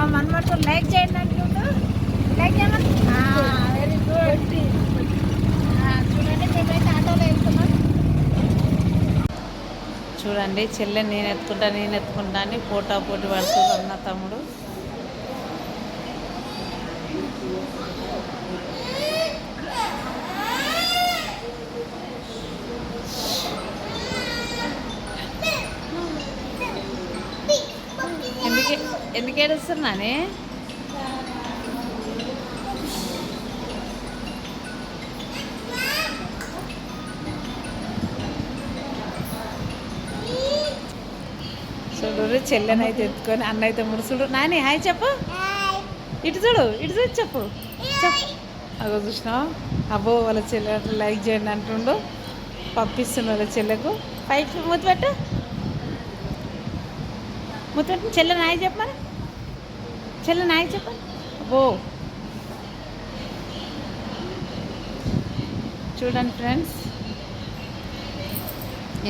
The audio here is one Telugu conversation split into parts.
మా మనమట్టు లైక్ చేయండి లైక్ చేయమని? వెరీ గుడ్ చూడండి మేమైతే ఆటోలో వెళ్తున్నాం. చూడండి చెల్లె నేను ఎత్తుకుంటా నేను ఎత్తుకుంటా అని పోటా పోటీ పడుతుంది అన్న తమ్ముడు. ఏడుస్తున్నానే చూడు చెల్లెని అయితే ఎత్తుకొని అన్న అయితే ముడుచుడు నాని హాయ్ చెప్పు. ఇటు చూడు ఇటు చూడు చెప్పు. చెప్పు. అగో చూసినావు? అబ్బో వాళ్ళ చెల్లె లైక్ చేయండి అంటుండు. పంపిస్తుండు వాళ్ళ చెల్లెకు. పైకి మూతి పెట్టు. మూతి పెట్టు. చెల్లె నాయ చెప్పమని చెల్లె నాయ చెప్పు. అబ్బో. చూడండి ఫ్రెండ్స్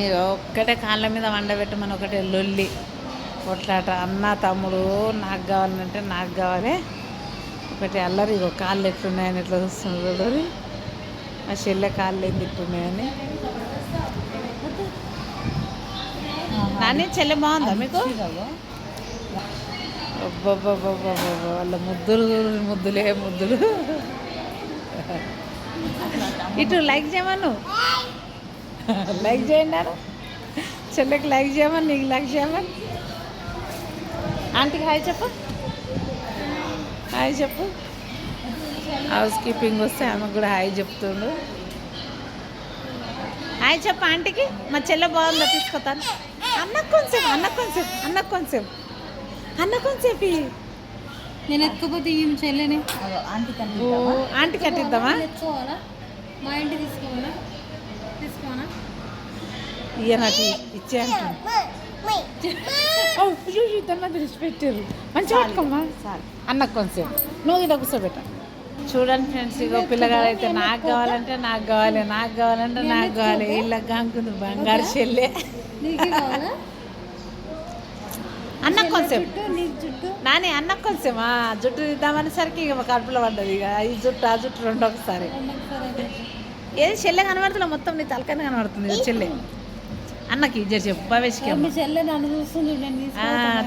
ఇక ఒక్కటే కాళ్ళ మీద వండబెట్టమని ఒకటే లొల్లి కొట్లాట. అన్న తమ్ముడు నాకు కావాలంటే నాకు కావాలి. ఒకటి అల్లరి ఇగో కాళ్ళు ఎట్లున్నాయని ఎట్లా చూస్తున్నారు మా చెల్లె కాళ్ళు ఏంది ఇట్లున్నాయని. నాని చెల్లె బాగుందా మీకు? వాళ్ళ ముద్దులు ముద్దులే ముద్దులు. ఇటు లైక్ చేయమను. లైక్ చేయండి చెల్లెకి లైక్ చేయమని నీకు లైక్ చేయమని. ఆంటీకి హాయ్ చెప్పు. హాయ్ చెప్పు. హౌస్ కీపింగ్ వస్తే ఆమెకు కూడా హాయ్ చెప్తుండు. హాయ్ చెప్పు ఆంటీకి. మా చెల్లె బాగుందా? తీసుకొస్తాను. అన్న కొంచెం అన్న కొంచెం అన్న కొంచెం. అన్న ఇయ్యి. నేను ఎత్తుకుపోతే ఈ చెల్లెని ఓ ఆంటీ కట్టిద్దామా తెచ్చుకోవాలా మా ఇంటి తీసుకోవాలా? తీసుకోవాలా? ఇయ్య నాకు ఇచ్చే అంటాను ఇద్దరు తెలిసి పెట్టారు మంచిగా పట్టుకోమ్మా. అన్న కొంచెం నువ్వు ఇది కూర్చోబెట్ట. చూడండి ఫ్రెండ్స్ ఇగో పిల్లగాడు అయితే నాకు కావాలంటే నాకు కావాలి నాకు కావాలంటే నాకు కావాలి. ఇళ్ళకి కాంకుంది బంగారు చెల్లె. అన్న కొంచెం. నాని అన్న కొంచెం. జుట్టు ఇద్దామని సరికి ఇక కడుపులో పడ్డది ఇక. ఈ జుట్టు ఆ జుట్టు రెండు ఒకసారి. ఏది చెల్లె కనబడుతున్నా మొత్తం నీ తలకనే కనబడుతుంది చెల్లె. అన్నకి జర చెప్పు భవేష్కి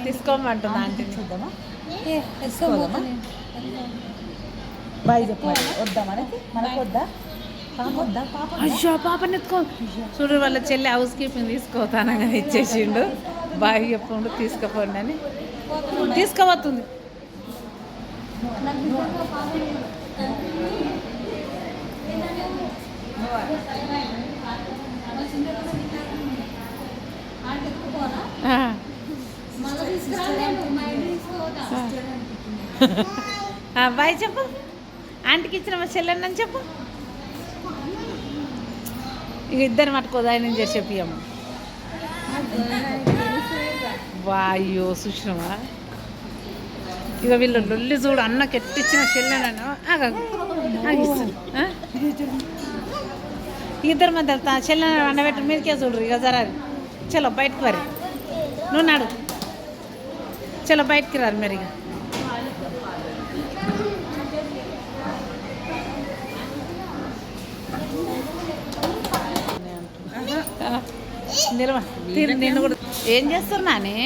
తీసుకోమంటున్నా ఆంటీ చూద్దామా? బాయ్ చెప్పు వద్దా మనకి మనకు వద్దా? అయ్యో పాపని ఎత్తుకో. చూడు వాళ్ళ చెల్లి హౌస్ కీపింగ్ తీసుకోతానగా ఇచ్చేసిండు. బాయ్ చెప్పుండు తీసుకుపోండి అని. తీసుకోబోతుంది బాయ్ చెప్పు. ఆంటీకి ఇచ్చిన మా చెల్లెని అని చెప్పు. ఇక ఇద్దరు మటుకు నేను చేసి చెప్పాము వాయ్యో సుష్ణమా ఇక వీళ్ళు లొల్లి చూడు అన్నకి కెట్టిచ్చిన చెల్లెనను ఆగిస్తుంది ఇద్దరు మధ్య చెల్లెన వండబెట్టి మీదకే చూడరు ఇక జరా. చలో బయటకు మరి నువ్వు నాడు. చలో బయటికి రారు మరి ఇక. నిలవ తీరు నిన్ను కూడా ఏం చేస్తారు నాని?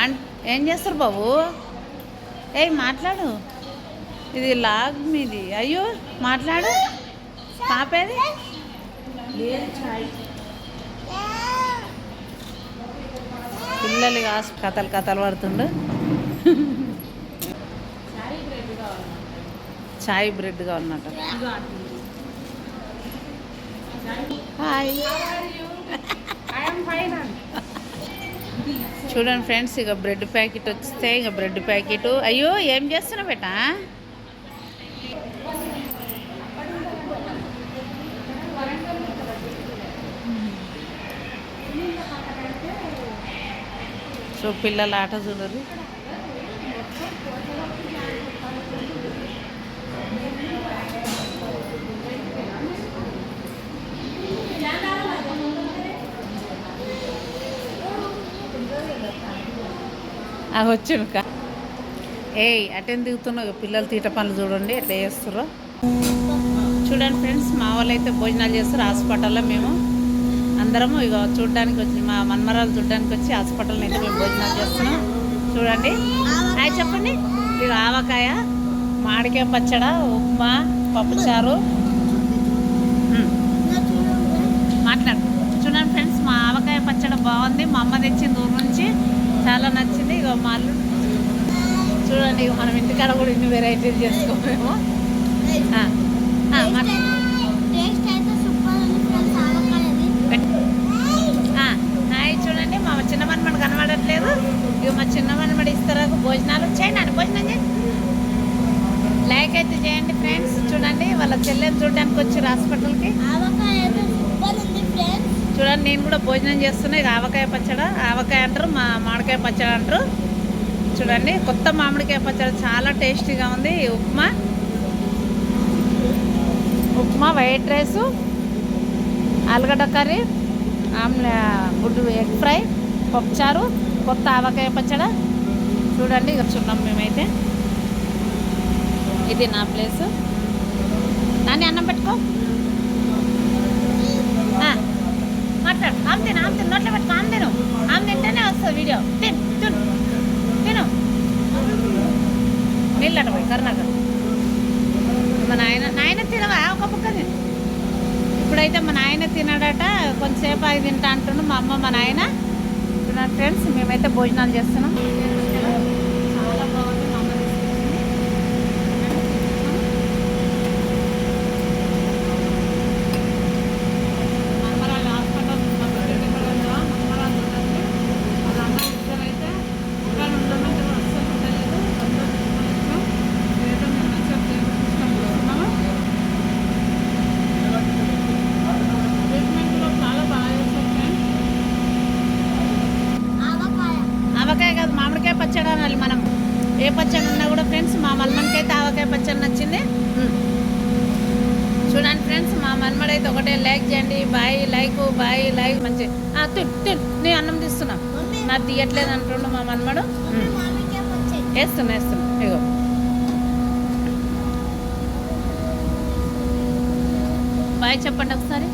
ఆన్- ఏం చేస్తారు బాబు? ఏయ్ మాట్లాడు. ఇది లాగ్ మీది. అయ్యో మాట్లాడు. పాపేది పిల్లలు కాసు కథలు కథలు పడుతుండు. చాయ్ బ్రెడ్గా ఉన్నట్టు హాయ్ చూడండి ఫ్రెండ్స్ ఇక బ్రెడ్ ప్యాకెట్ వస్తే ఇక బ్రెడ్ ప్యాకెట్. అయ్యో ఏం చేస్తున్నావు బేట? సో పిల్లల ఆట చూడరు. వచ్చునుక ఏయ్ అటెన్ దిగుతున్నావు పిల్లలు తీట పనులు చూడండి ఎట్లా చేస్తారో చూడండి ఫ్రెండ్స్ మా వాళ్ళు అయితే భోజనాలు చేస్తారు హాస్పిటల్లో మేము అందరము ఇక చూడడానికి వచ్చి మా మన్మరాలు చూడడానికి వచ్చి హాస్పిటల్లో అయితే మేము భోజనాలు చేస్తున్నాం. చూడండి. అవి చెప్పండి. ఇక ఆవకాయ మామిడికాయ పచ్చడ ఉప్మా పప్పుచారు ఉమ్. మాట్లాడు చూడండి ఫ్రెండ్స్ మా ఆవకాయ పచ్చడి బాగుంది. మా అమ్మ తెచ్చింది ఊరు నుంచి చాలా నచ్చింది. ఇక మా అల్లు చూడండి మనం ఇంటికాడ కూడా ఇన్ని వెరైటీలు చేసుకోమేమో. హాయ్ చూడండి. మా చిన్న మనమడు కనబడట్లేదు. ఇక మా చిన్న మనమడు ఇస్తారు భోజనాలు చేయండి భోజనం చేయండి లైక్ అయితే చేయండి ఫ్రెండ్స్. చూడండి వాళ్ళ చెల్లెని చూడడానికి వచ్చారు హాస్పిటల్కి ఆవకాయ అయితే సూపర్ ఉంది ఫ్రెండ్స్ చూడండి నేను కూడా భోజనం చేస్తున్నా. ఇక ఆవకాయ పచ్చడ ఆవకాయ అంటారు మా మామిడికాయ పచ్చడి అంటారు. చూడండి కొత్త మామిడికాయ పచ్చడి చాలా టేస్టీగా ఉంది. ఉప్మా. ఉప్మా వైట్ రైసు ఆలుగడ్డ కర్రీ ఆమ్లే గుడ్డు ఎగ్ ఫ్రై పప్పుచారు కొత్త ఆవకాయ పచ్చడ. చూడండి ఇక చూన్నాం మేమైతే. ఇది నా ప్లేసు. నాని అన్నం పెట్టుకో ఆ, మాట్లాడు ఆమె తిను ఆమె తిను నోట్లో పెట్టుకో ఆమె తిను. ఆమె తింటేనే వస్తుంది వీడియో. తిను తిను తిను. నీళ్ళట పోయి కరుణాకర్. మా నాయన నాయన తినవా? ఒక బుక్క తిను. ఇప్పుడైతే మా నాయన తినడట కొంతసేపు అవి తింటా అంటుండు మా అమ్మ మా నాయన. ఇప్పుడు నా ఫ్రెండ్స్ మేమైతే భోజనాలు చేస్తున్నాం చాలా బాగుంది మా అమ్మ తీసుకొచ్చింది. మన్మరాలు హాస్పిటల్ మా పిల్లలు ఇక్కడ ఉందా? మన్మరాలు ఉన్నది. వాళ్ళ అమ్మ ఇద్దరైతే ఇక్కడ ఉండమంటే అస్సలు ఉండలేదు. అందరూ తీసుకొని వచ్చాం. ఏదో మేము మంచిగా దేవుడి పుస్తకం చూస్తున్నాము. ట్రీట్మెంట్లో చాలా బాగా చేస్తారు ఫ్రెండ్స్. ఆవకాయ ఆవకాయ కాదు మామిడికాయ పచ్చడి అనాలి మనం ఏ పచ్చడి ఉన్నా కూడా ఫ్రెండ్స్ మా మన్మన్కి అయితే ఆవకాయ పచ్చడి నచ్చింది. చూడండి ఫ్రెండ్స్ మా మన్మడు అయితే ఒకటే లైక్ చేయండి బాయ్ లైక్ బాయ్ లైక్ మంచి. తిన్ నీ అన్నం తీస్తున్నా. నాకు తీయట్లేదు అంటుండు మా మన్మడు వేస్తున్నా వేస్తున్నా ఇగో. బాయ్ చెప్పండి ఒకసారి.